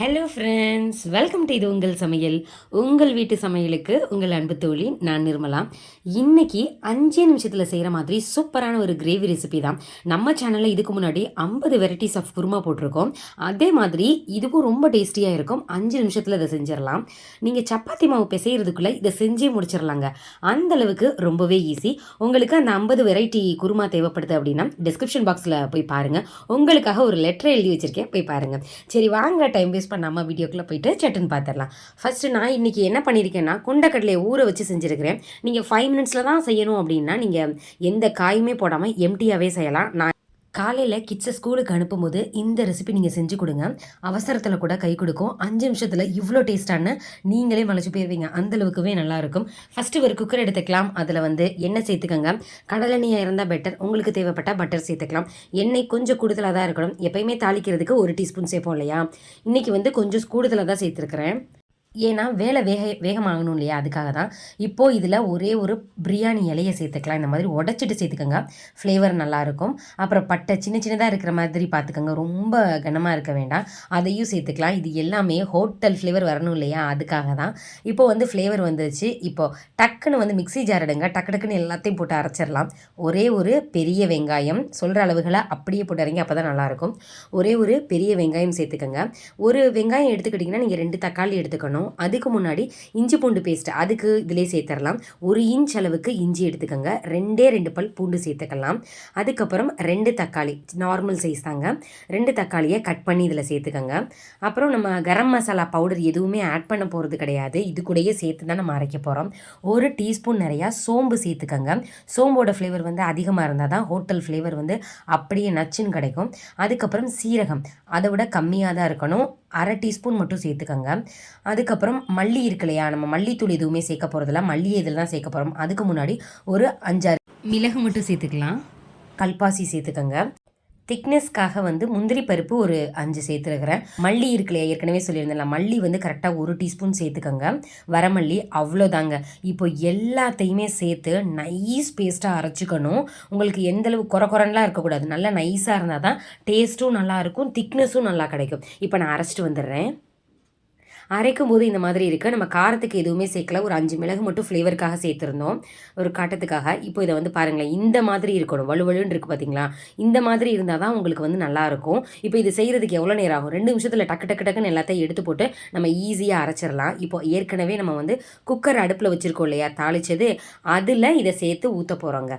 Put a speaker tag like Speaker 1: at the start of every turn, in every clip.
Speaker 1: Hello friends welcome to இது உங்கள் சமையல். உங்கள் வீட்டு சமையலுக்கு உங்கள் அன்பு தோழி நான் நிர்மலா. இன்றைக்கி அஞ்சே நிமிஷத்தில் செய்கிற மாதிரி சூப்பரான ஒரு கிரேவி ரெசிபி தான். நம்ம சேனலில் இதுக்கு முன்னாடி ஐம்பது வெரைட்டிஸ் ஆஃப் குருமா போட்டிருக்கோம். அதே மாதிரி இதுவும் ரொம்ப டேஸ்டியாக இருக்கும். அஞ்சு நிமிஷத்தில் இதை செஞ்சிடலாம். நீங்கள் சப்பாத்தி மாவு பிசைகிறதுக்குள்ளே இதை செஞ்சே முடிச்சிடலாங்க. அந்த அளவுக்கு ரொம்பவே ஈஸி உங்களுக்கு அந்த ஐம்பது வெரைட்டி குருமா தேவைப்படுது அப்படின்னா டிஸ்கிரிப்ஷன் பாக்ஸில் போய் பாருங்கள் உங்களுக்காக ஒரு லெட்டர் எழுதி வச்சுருக்கேன். போய் பாருங்கள் சரி வாங்க டைம் வேஸ்ட் பண்ணாமல் வீடியோக்குள்ளே போயிட்டு சட்டுன்னு பார்த்துடலாம் ஃபஸ்ட்டு நான் இன்றைக்கி என்ன பண்ணியிருக்கேன்னா கொண்டக்கடலையை ஊற வச்சு செஞ்சுருக்கிறேன். நீங்கள் ஃபைவ் மினிட்ஸில் தான் செய்யணும் அப்படின்னா நீங்கள் எந்த காயுமே போடாமல் எம்டியாகவே செய்யலாம். நான் காலையில் கிட்ஸை ஸ்கூலுக்கு அனுப்பும்போது இந்த ரெசிபி நீங்கள் செஞ்சு கொடுங்க. அவசரத்தில் கூட கை கொடுக்கும். அஞ்சு நிமிஷத்தில் இவ்வளோ டேஸ்ட்டான நீங்களே மலைச்சு போயிருவீங்க. அந்தளவுக்குவே நல்லாயிருக்கும் ஃபஸ்ட்டு ஒரு குக்கர் எடுத்துக்கலாம். அதில் வந்து எண்ணெய் சேர்த்துக்கோங்க. கடலெண்ணெயாக இருந்தால் பெட்டர் உங்களுக்கு தேவைப்பட்டால் பட்டர் சேர்த்துக்கலாம். எண்ணெய் கொஞ்சம் கூடுதலாக தான் இருக்கணும். எப்பயுமே தாளிக்கிறதுக்கு ஒரு டீஸ்பூன் சேர்ப்போம் இல்லையா? இன்றைக்கி வந்து கொஞ்சம் கூடுதலாக தான் சேர்த்துருக்குறேன். ஏன்னா வேலை வேக வேகமாகணும் இல்லையா? அதுக்காக தான் இப்போது இதில் ஒரே ஒரு பிரியாணி இலையை சேர்த்துக்கலாம். இந்த மாதிரி உடச்சிட்டு சேர்த்துக்கோங்க. ஃப்ளேவர் நல்லாயிருக்கும். அப்புறம் பட்டை சின்ன சின்னதாக இருக்கிற மாதிரி பார்த்துக்கோங்க. ரொம்ப கனமாக இருக்க வேண்டாம். அதையும் சேர்த்துக்கலாம். இது எல்லாமே ஹோட்டல் ஃப்ளேவர் வரணும் இல்லையா? அதுக்காக தான் இப்போது வந்து ஃப்ளேவர் வந்துச்சு இப்போது டக்குன்னு வந்து மிக்ஸி ஜார் எடுங்க. டக்கு டக்குன்னு எல்லாத்தையும் போட்டு அரைச்சிடலாம். ஒரே ஒரு பெரிய வெங்காயம். சொல்கிற அளவுகளை அப்படியே போட்டு இறங்கி அப்போ தான் நல்லாயிருக்கும். ஒரே ஒரு பெரிய வெங்காயம் சேர்த்துக்கோங்க. ஒரு வெங்காயம் எடுத்துக்கிட்டிங்கன்னா நீங்கள் ரெண்டு தக்காளி எடுத்துக்கணும். பண்ணணும். அதுக்கு முன்னாடி இஞ்சி பூண்டு பேஸ்ட் அதுக்கு இதிலே சேர்த்துடலாம் ஒரு இன்ச் அளவுக்கு இஞ்சி எடுத்துக்கோங்க. ரெண்டே ரெண்டு பல் பூண்டு சேர்த்துக்கலாம். அதுக்கப்புறம் ரெண்டு தக்காளி நார்மல் சைஸ் தாங்க. ரெண்டு தக்காளியை கட் பண்ணி இதில் சேர்த்துக்கோங்க. அப்புறம் நம்ம கரம் மசாலா பவுடர் எதுவுமே ஆட் பண்ண போகிறது கிடையாது. இது கூடயே சேர்த்து தான் நம்ம அரைக்க போகிறோம் ஒரு டீஸ்பூன் நிறையா சோம்பு சேர்த்துக்கோங்க. சோம்போட ஃப்ளேவர் வந்து அதிகமாக இருந்தால் தான் ஹோட்டல் ஃப்ளேவர் வந்து அப்படியே நச்சுன்னு கிடைக்கும். அதுக்கப்புறம் சீரகம் அதை விட கம்மியாக தான் இருக்கணும். அரை டீஸ்பூன் மட்டும் சேர்த்துக்கோங்க. அதுக்கு அதுக்கப்புறம் மல்லி இருக்கு இல்லையா நம்ம மல்லித்தூள் எதுவுமே சேர்க்க போகிறதில்ல மல்லி இதில் தான் சேர்க்க போகிறோம் அதுக்கு முன்னாடி ஒரு அஞ்சாறு மிளகு மட்டும் சேர்த்துக்கலாம். கல்பாசி சேர்த்துக்கோங்க. திக்னஸ்க்காக வந்து முந்திரி பருப்பு ஒரு அஞ்சு சேர்த்துருக்குறேன். மல்லி இருக்குல்லையா? ஏற்கனவே சொல்லியிருந்தேன் மல்லி வந்து கரெக்டாக ஒரு டீஸ்பூன் சேர்த்துக்கோங்க. வரமல்லி அவ்வளோதாங்க. இப்போ எல்லாத்தையுமே சேர்த்து நைஸ் பேஸ்ட்டாக அரைச்சிக்கணும். உங்களுக்கு எந்தளவு குறை குறன்லாம் இருக்கக்கூடாது. நல்லா நைஸாக இருந்தால் தான் டேஸ்ட்டும் நல்லாயிருக்கும் திக்னஸும் நல்லா கிடைக்கும். இப்போ நான் அரைச்சிட்டு வந்துடுறேன். அரைக்கும் போது இந்த மாதிரி இருக்குது நம்ம காரத்துக்கு எதுவுமே சேர்க்கல. ஒரு அஞ்சு மிளகு மட்டும் ஃப்ளேவருக்காக சேர்த்துருந்தோம். ஒரு காட்டத்துக்காக. இப்போ இதை வந்து பாருங்களேன். இந்த மாதிரி இருக்கணும். வலுவலுன்னு இருக்குது பார்த்தீங்களா இந்த மாதிரி இருந்தால் தான் உங்களுக்கு வந்து நல்லாயிருக்கும் இப்போ இது செய்கிறதுக்கு எவ்வளோ நேரம் ஆகும்? ரெண்டு நிமிஷத்தில் டக்கு டக்கு டக்குன்னு எல்லாத்தையும் எடுத்து போட்டு நம்ம ஈஸியாக அரைச்சிடலாம். இப்போ ஏற்கனவே நம்ம வந்து குக்கர் அடுப்பில் வச்சுருக்கோம் இல்லையா? தாளித்தது அதில் இதை சேர்த்து ஊற்ற போகிறோங்க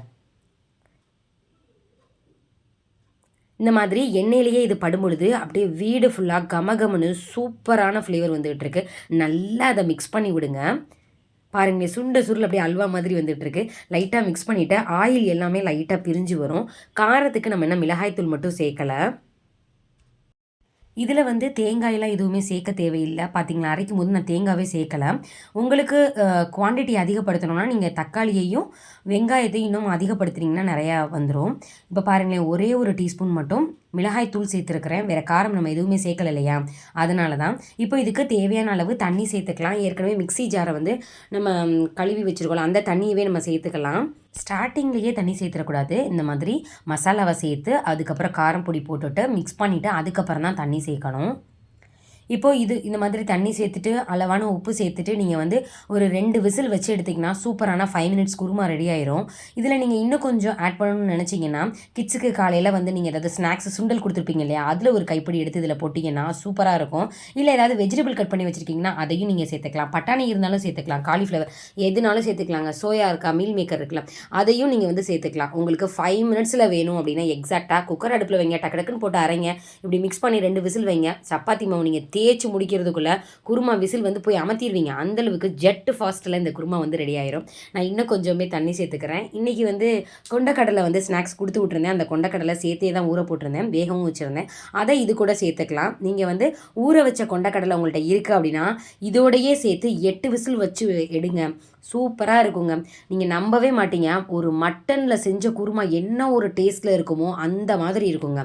Speaker 1: இந்த மாதிரி எண்ணெயிலேயே இது படும்பொழுது அப்படியே வீடு ஃபுல்லாக கமகமனு சூப்பரான ஃப்ளேவர் வந்துகிட்ருக்கு நல்லா அதை மிக்ஸ் பண்ணி விடுங்க. பாருங்க சுண்ட சுருள் அப்படியே அல்வா மாதிரி வந்துட்டுருக்கு லைட்டாக மிக்ஸ் பண்ணிவிட்டு ஆயில் எல்லாமே லைட்டாக பிரிஞ்சு வரும். காரத்துக்கு நம்ம என்ன மிளகாய்த்தூள் மட்டும் சேர்க்கலை. இதில் வந்து தேங்காயெல்லாம் எதுவுமே சேர்க்க தேவையில்லை. பார்த்தீங்களா அரைக்கும் போது நான் தேங்காவே சேர்க்கலை. உங்களுக்கு குவான்டிட்டி அதிகப்படுத்தணும்னா நீங்கள் தக்காளியையும் வெங்காயத்தையும் இன்னும் அதிகப்படுத்துனீங்கன்னா நிறையா வந்துடும் இப்போ பாருங்களேன் ஒரே ஒரு டீஸ்பூன் மட்டும் மிளகாய் தூள் சேர்த்துருக்குறேன். வேறு காரம் நம்ம எதுவுமே சேர்க்கல இல்லையா? அதனால தான். இப்போ இதுக்கு தேவையான அளவு தண்ணி சேர்த்துக்கலாம். ஏற்கனவே மிக்சி ஜாரை வந்து நம்ம கழுவி வச்சுருக்கோம் அந்த தண்ணியவே நம்ம சேர்த்துக்கலாம். ஸ்டார்டிங்லேயே தண்ணி சேர்த்துடக்கூடாது. இந்த மாதிரி மசாலாவை சேர்த்து அதுக்கப்புறம் காரம் பொடி போட்டுட்டு மிக்ஸ் பண்ணிவிட்டு அதுக்கப்புறம் தான் தண்ணி சேர்க்கணும். இப்போது இது இந்த மாதிரி தண்ணி சேர்த்துட்டு அளவான உப்பு சேர்த்துட்டு நீங்கள் வந்து ஒரு ரெண்டு விசில் வச்சு எடுத்திங்கன்னா சூப்பரான ஃபைவ் மினிட்ஸ் குருமா ரெடி ஆயிரும். இதில் நீங்கள் இன்னும் கொஞ்சம் ஆட் பண்ணணும்னு நினச்சிங்கன்னா கிட்ஸுக்கு காலையில் வந்து நீங்கள் ஏதாவது ஸ்நாக்ஸ் சுண்டல் கொடுத்துருப்பீங்க இல்லையா? அதில் ஒரு கைப்பிடி எடுத்து இதில் போட்டிங்கன்னா சூப்பராக இருக்கும். இல்லை ஏதாவது வெஜிடபிள் கட் பண்ணி வச்சுருக்கீங்கன்னா அதையும் நீங்கள் சேர்த்துக்கலாம். பட்டாணி இருந்தாலும் சேர்த்துக்கலாம். காலிஃப்ளவர் எதுனாலும் சேர்த்துக்கலாங்க. சோயா இருக்கா மீல் மேக்கர் இருக்கலாம் அதையும் நீங்கள் வந்து சேர்த்துக்கலாம். உங்களுக்கு ஃபைவ் மினிட்ஸில் வேணும் அப்படின்னா எக்ஸாக்டாக குக்கர் அடுப்பில் வைங்க டக்கு டக்குன்னு போட்டு அரைங்க. இப்படி மிக்ஸ் பண்ணி ரெண்டு விசில் வைங்க. சப்பாத்தி மாவு நீங்கள் தேய்ச்சி முடிக்கிறதுக்குள்ளே குருமா விசில் வந்து போய் அமர்த்திடுவீங்க. அந்தளவுக்கு ஜெட்டு ஃபாஸ்ட்டில் இந்த குருமா வந்து ரெடி ஆயிரும். நான் இன்னும் கொஞ்சமே தண்ணி சேர்த்துக்கிறேன். இன்றைக்கி வந்து கொண்டக்கடலை வந்து ஸ்நாக்ஸ் கொடுத்து விட்ருந்தேன் அந்த கொண்டக்கடலை சேர்த்தே தான் ஊற போட்டிருந்தேன். வேகவும் வச்சுருந்தேன். அதை இது கூட சேர்த்துக்கலாம். நீங்கள் வந்து ஊற வச்ச கொண்டக்கடலை உங்கள்கிட்ட இருக்குது அப்படின்னா இதோடையே சேர்த்து எட்டு விசில் வச்சு எடுங்க. சூப்பராக இருக்குங்க. நீங்கள் நம்பவே மாட்டீங்க. ஒரு மட்டனில் செஞ்ச குருமா என்ன ஒரு டேஸ்ட்டில் இருக்குமோ அந்த மாதிரி இருக்குங்க.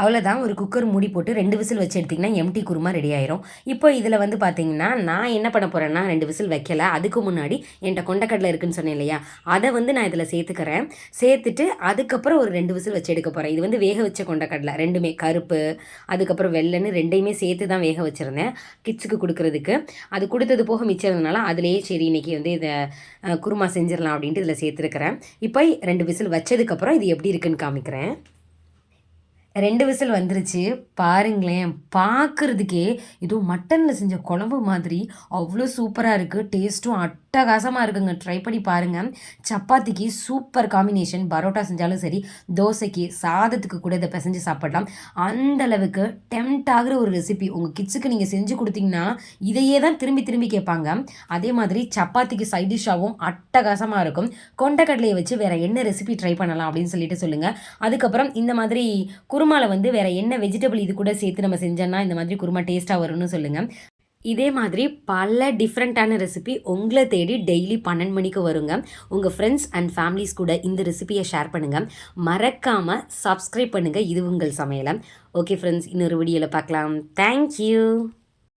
Speaker 1: அவ்வளோதான் ஒரு குக்கர் மூடி போட்டு ரெண்டு விசில் வச்சு எடுத்திங்கன்னா எம்டி குருமா ரெடி ஆயிரும். இப்போ இதில் வந்து பார்த்தீங்கன்னா நான் என்ன பண்ண போகிறேன்னா ரெண்டு விசில் வைக்கல. அதுக்கு முன்னாடி என்கிட்ட கொண்டக்கடலை இருக்குன்னு சொன்னேன் இல்லையா? அதை வந்து நான் இதில் சேர்த்துக்கிறேன். சேர்த்துட்டு அதுக்கப்புறம் ஒரு ரெண்டு விசில் வச்சு எடுக்க போகிறேன் இது வந்து வேக வச்ச கொண்டக்கடலை ரெண்டுமே. கருப்பு அதுக்கப்புறம் வெள்ளைன்னு ரெண்டையுமே சேர்த்து தான் வேக வச்சுருந்தேன். கிட்ஸுக்கு கொடுக்குறதுக்கு. அது கொடுத்தது போக மிச்சதுனால அதுலேயே சரி இன்றைக்கி வந்து இதை குருமா செஞ்சிடலாம் அப்படின்ட்டு இதில் சேர்த்துருக்கிறேன். இப்போ ரெண்டு விசில் வச்சதுக்கப்புறம் இது எப்படி இருக்குன்னு காமிக்கிறேன். ரெண்டு விசில் வந்துருச்சு. பாருங்களேன் பார்க்குறதுக்கே ஏதோ மட்டனில் செஞ்ச குழம்பு மாதிரி அவ்வளோ சூப்பராக இருக்குது டேஸ்ட்டும் அட்டகாசமாக இருக்குங்க. ட்ரை பண்ணி பாருங்கள் சப்பாத்திக்கு சூப்பர் காம்பினேஷன் பரோட்டா செஞ்சாலும் சரி தோசைக்கு சாதத்துக்கு கூட இதை பிசைஞ்சு சாப்பிடலாம். அந்த அளவுக்கு டெம்ட் ஆகிற ஒரு ரெசிபி உங்கள் கிட்ஸுக்கு நீங்கள் செஞ்சு கொடுத்தீங்கன்னா இதையே தான் திரும்பி திரும்பி கேட்பாங்க. அதே மாதிரி சப்பாத்திக்கு சைட் டிஷ்ஷாகவும் அட்டகாசமாக இருக்கும். கொண்டக்கடலையை வச்சு வேறு என்ன ரெசிபி ட்ரை பண்ணலாம் அப்படின்னு சொல்லிட்டு சொல்லுங்கள் அதுக்கப்புறம் இந்த மாதிரி குருமாவில் வந்து வேறு என்ன வெஜிடபிள் இது கூட சேர்த்து நம்ம செஞ்சோன்னா இந்த மாதிரி குருமா டேஸ்ட்டாக வரும்னு சொல்லுங்கள் இதே மாதிரி பல டிஃப்ரெண்ட்டான ரெசிபி உங்களை தேடி டெய்லி பன்னெண்டு மணிக்கு வருங்க. உங்கள் ஃப்ரெண்ட்ஸ் அண்ட் ஃபேமிலிஸ் கூட இந்த ரெசிபியை ஷேர் பண்ணுங்கள் மறக்காமல் சப்ஸ்கிரைப் பண்ணுங்கள் இது உங்கள் சமையலை. ஓகே ஃப்ரெண்ட்ஸ் இன்னொரு வீடியோவில் பார்க்கலாம். தேங்க்யூ